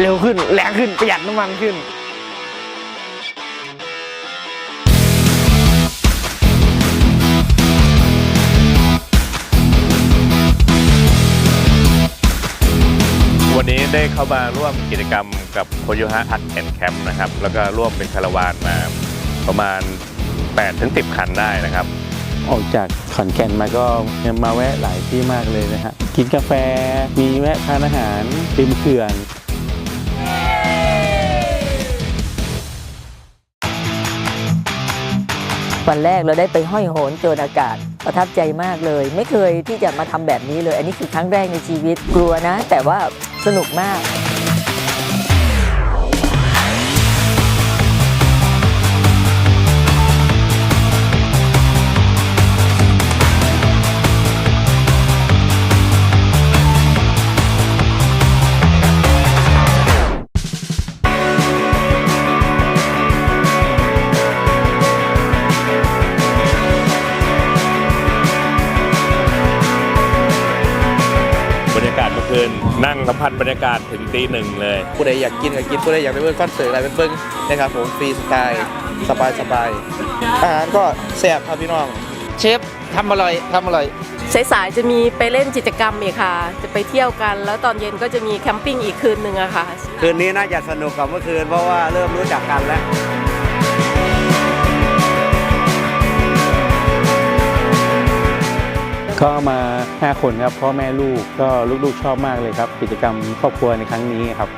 เร็วขึ้น แรงขึ้น ประหยัดน้ำมันขึ้น วันนี้ได้เข้ามาร่วมกิจกรรมกับโคโยฮะฮักแอนแคมป์นะครับ แล้วก็ร่วมเป็นคาราวานมาประมาณ 8-10 คันได้นะครับ ออกจากขอนแก่นมาก็ยังมาแวะหลายที่มากเลยนะฮะ กินกาแฟ มีแวะทานอาหารริมเขื่อน วันแรกเราได้ไปห้อยโหนโจรอากาศประทับใจมากเลย ไม่เคยที่จะมาทำแบบนี้เลย อันนี้คือครั้งแรกในชีวิตกลัวนะ แต่ว่าสนุกมาก คืน นั่งสัมผัสบรรยากาศถึงตีหนึ่งเลย ผู้ใดอยากกินก็กินผู้ใดอยากไปเบิ่งคอนเสิร์ตอะไรไปเบิ่งนะครับผมฟรีสไตล์สบายสบายอาหารก็แซ่บครับพี่น้อง เชฟทำอร่อยทำอร่อย สายๆจะมีไปเล่นกิจกรรมอีกค่ะ จะไปเที่ยวกัน แล้วตอนเย็นก็จะมีแคมปิ้งอีกคืนหนึ่งอะค่ะ คืนนี้น่าจะสนุกกว่าเมื่อคืนเพราะว่าเริ่มรู้จักกันแล้วก็มา 5 คนครับพ่อแม่ลูกก็ลูกๆชอบมากเลยครับ กิจกรรมครอบครัวในครั้งนี้ครับ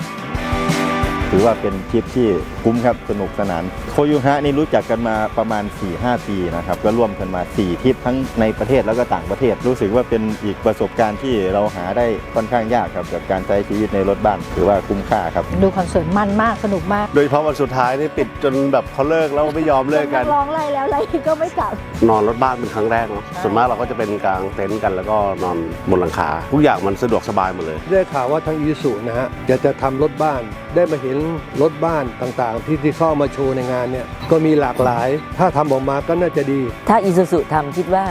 ถือว่าเป็นทริปที่คุ้มครับสนุกสนาน โคยูฮะนี่รู้จักกันมาประมาณ 4-5 ปีนะครับก็ร่วมกันมา 4ทริปทั้งในประเทศแล้วก็ต่างประเทศ รู้สึกว่าเป็นอีกประสบการณ์ที่เราหาได้ค่อนข้างยากครับกับการใช้ชีวิตในรถบ้านถือว่าคุ้มค่าครับดูคอนเสิร์ตมันมากสนุกมาก โดยเฉพาะวันสุดท้ายนี่ปิดจนแบบเขาเลิกแล้วไม่ยอมเลิกกันร้องไล่แล้วไล่ก็ไม่กลับนอนรถบ้านเป็นครั้งแรกเนาะส่วนมากเราก็จะเป็นกลางเต็นท์กันแล้วก็นอนบนหลังคาทุกอย่างมันสะดวกสบายหมดเลย ได้ข่าวว่าทางอีสุนะฮะจะจะทำรถบ้านได้มาเห็นรถบ้านต่างๆ ที่ที่เข้ามาโชว์ในงานเนี่ยก็มีหลากหลาย ถ้าทำออกมาก็น่าจะดี ถ้าอีซูซุทำคิดว่า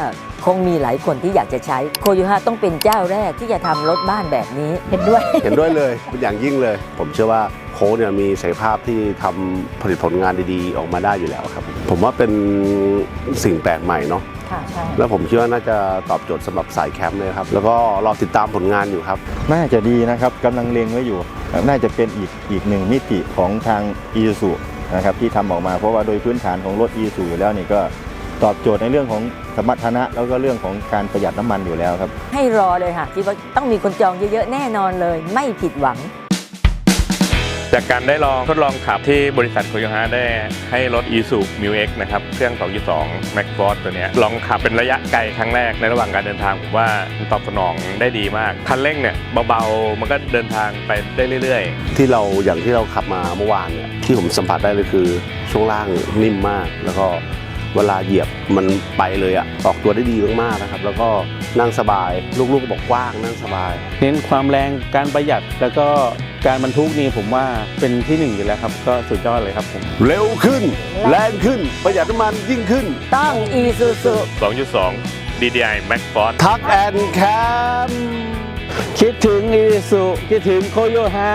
คงมีหลายคนที่อยากจะใช้โคโยฮะต้องเป็นเจ้าแรกที่จะทำรถบ้านแบบนี้เห็นด้วย เห็นด้วยเลยเป็นอย่างยิ่งเลย ผมเชื่อว่าโค้ชเนี่ยมีศักยภาพที่ทำผลิตผลงานดีๆ ออกมาได้อยู่แล้วครับ ผมว่าเป็นสิ่งแปลกใหม่เนาะ ค่ะใช่แล้วผมคิดว่าน่าจะตอบโจทย์สำหรับสายแคมป์เลยครับ แล้วก็รอติดตามผลงานอยู่ครับ น่าจะดีนะครับกำลังเล็งไว้อยู่ น่าจะเป็นอีกอีกหนึ่งมิติของทางอีซูนะครับที่ทำออกมาเพราะว่าโดยพื้นฐานของรถอีซูอยู่แล้วนี่ก็ตอบโจทย์ในเรื่องของสมรรถนะแล้วก็เรื่องของการประหยัดน้ำมันอยู่แล้วครับ ให้รอเลยค่ะคิดว่าต้องมีคนจองเยอะๆแน่นอนเลย ไม่ผิดหวัง จากการได้ลองทดลองขับที่บริษัทโคโยฮะได้ให้รถ i s u m i x นะครับ เครื่อง 2.2 Max Force ตัวเนี้ยลองขับเป็นระยะไกลครั้งแรกในระหว่างการเดินทางผมว่ามันตอบสนองได้ดีมาก คันเร่งเนี่ยเบาๆ มันก็เดินทางไปได้เรื่อยๆ ที่เราอย่างที่เราขับมาเมื่อวานเนี่ยที่ผมสัมผัสได้เลยคือช่วงล่างนิ่มมากแล้วก็เวลาเหยียบมันไปเลยอะออกตัวได้ดีมากๆนะครับ แล้วก็นั่งสบาย ลูกๆก็บอกกว้างนั่งสบาย เน้นความแรงการประหยัดแล้วก็ การบรรทุกนี่ผมว่าเป็นที่หนึ่งอยู่แล้วครับ ก็สุดยอดเลยครับผม เร็วขึ้น แรงขึ้น ประหยัดน้ำมันยิ่งขึ้น ต้องอีซูซุ2.2 DDI Max Force ทักแอนแคมคิดถึงอีซูคิดถึงโคโยฮะ